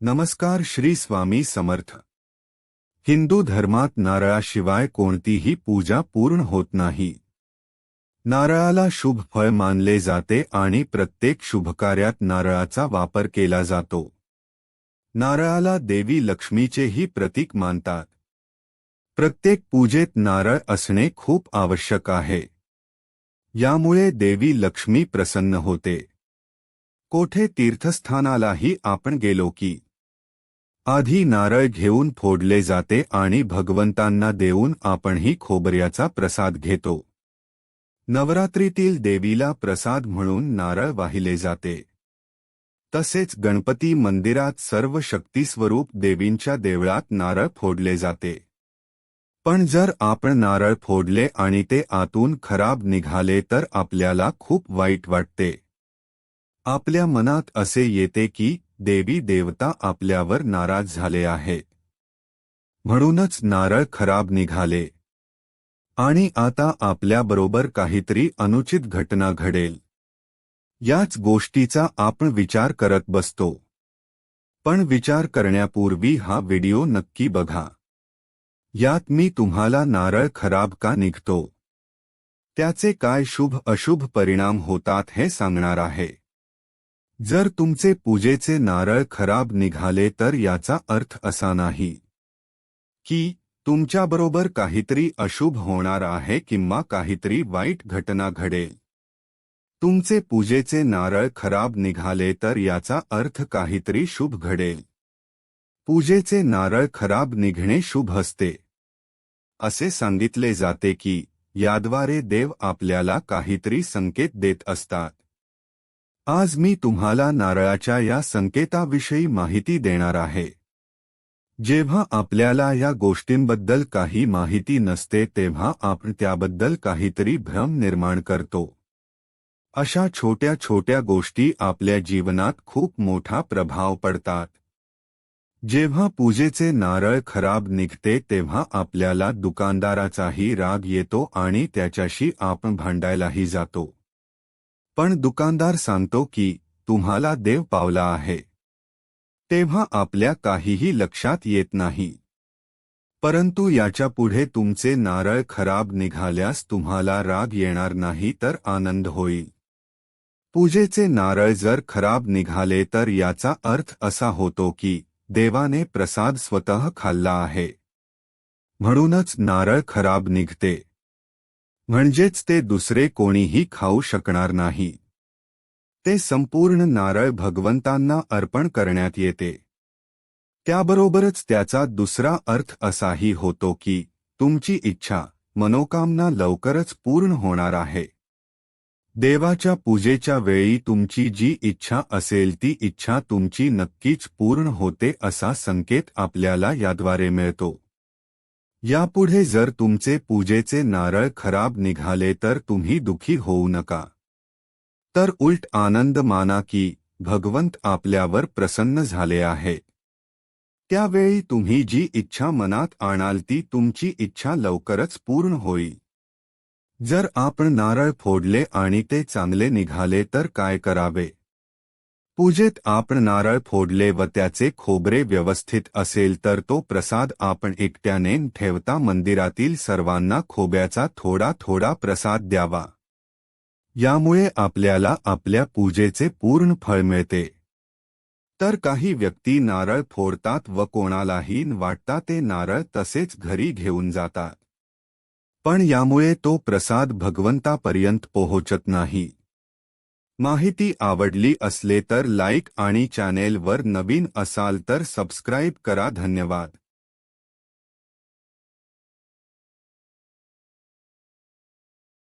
नमस्कार श्री स्वामी समर्थ. हिंदू धर्मात नारळाशिवाय कोणतीही पूजा पूर्ण होत नाही. नारळाला शुभ फळ मानले जाते आणि प्रत्येक शुभकार्यात नारळाचा वापर केला जातो. नारळाला देवी लक्ष्मीचेही प्रतीक मानतात. प्रत्येक पूजेत नारळ असणे खूप आवश्यक आहे. यामुळे देवी लक्ष्मी प्रसन्न होते. कोठे तीर्थस्थानालाही आपण गेलो की आधी नारळ घेऊन फोडले जाते आणि भगवंतांना देऊन आपणही खोबऱ्याचा प्रसाद घेतो. नवरात्रीतील देवीला प्रसाद म्हणून नारळ वाहिले जाते. तसेच गणपती मंदिरात सर्व शक्तीस्वरूप देवींच्या देवळात नारळ फोडले जाते. पण जर आपण नारळ फोडले आणि ते आतून खराब निघाले तर आपल्याला खूप वाईट वाटते. आपल्या मनात असे येते की देवी देवता आपल्यावर नाराज झाले आहे. म्हणूनच नारळ खराब निघाले. आणि आता आपल्याबरोबर काहीतरी अनुचित घटना घडेल. याच गोष्टीचा आपण विचार करत बसतो. पण विचार करण्यापूर्वी हा व्हिडिओ नक्की बघा. यात मी तुम्हाला नारळ खराब का निघतो? त्याचे काय शुभ अशुभ परिणाम होतात हे सांगणार आहे. जर तुमचे पूजेचे नारळ खराब निघाले तर याचा अर्थ असा नाही. की तुमच्याबरोबर काहीतरी अशुभ होणार आहे किंवा काहीतरी वाईट घटना घडेल. तुमचे पूजेचे नारळ खराब निघाले तर याचा अर्थ काहीतरी शुभ घडेल. पूजेचे नारळ खराब निघणे शुभ असते. असे सांगितले जाते की याद्वारे देव आपल्याला काहीतरी संकेत देत असतात. आज मी तुम्हाला नारळाच्या या संकेताविषयी माहिती देणार आहे. जेव्हा आपल्याला या गोष्टींबद्दल काही माहिती नसते तेव्हा आपण त्याबद्दल काहीतरी भ्रम निर्माण करतो. अशा छोट्या छोट्या गोष्टी आपल्या जीवनात खूप मोठा प्रभाव पडतात. जेव्हा पूजेचे नारळ खराब निघते तेव्हा आपल्याला दुकानदाराचाही राग येतो आणि त्याच्याशी आपण भांडायलाही जातो. पण दुकानदार सांगतो की तुम्हाला देव पावला आहे. तेव्हा आपल्या काहीही लक्षात येत नाही. परंतु याच्यापुढे तुमचे नारळ खराब निघाल्यास तुम्हाला राग येणार नाही तर आनंद होईल. पूजेचे नारळ जर खराब निघाले तर याचा अर्थ असा होतो की देवाने प्रसाद स्वतः खाल्ला आहे. म्हणूनच नारळ खराब निघते. म्हणजेच ते दुसरे कोणीही खाऊ शकणार नाही. ते संपूर्ण नारळ भगवंतांना अर्पण करण्यात येते. त्याबरोबरच त्याचा दुसरा अर्थ असाही होतो की तुमची इच्छा मनोकामना लवकरच पूर्ण होणार आहे. देवाच्या पूजेच्या वेळी तुमची जी इच्छा असेल ती इच्छा तुमची नक्कीच पूर्ण होते असा संकेत आपल्याला याद्वारे मिळतो. यापुढे जर तुमचे पूजेचे नारळ खराब निघाले तर तुम्ही दुखी होऊ नका. तर उलट आनंद माना की भगवंत आपल्यावर प्रसन्न झाले आहे. त्यावेळी तुम्ही जी इच्छा मनात आणाल ती तुमची इच्छा लवकरच पूर्ण होईल. जर आपण नारळ फोडले आणि ते चांगले निघाले तर काय करावे? पूजेत आपण नारळ फोडले व त्याचे खोबरे व्यवस्थित असेल तर तो प्रसाद आपण एकट्याने ठेवता मंदिरातील सर्वांना खोब्याचा थोडा थोडा प्रसाद द्यावा. यामुळे आपल्याला आपल्या पूजेचे पूर्ण फळ मिळते. तर काही व्यक्ती नारळ फोडतात व कोणालाही वाटता ते नारळ तसेच घरी घेऊन जातात. पण यामुळे तो प्रसाद भगवंतापर्यंत पोहोचत नाही. माहिती आवडली असले तर लाईक आणि चॅनेलवर नवीन असाल तर सबस्क्राईब करा. धन्यवाद.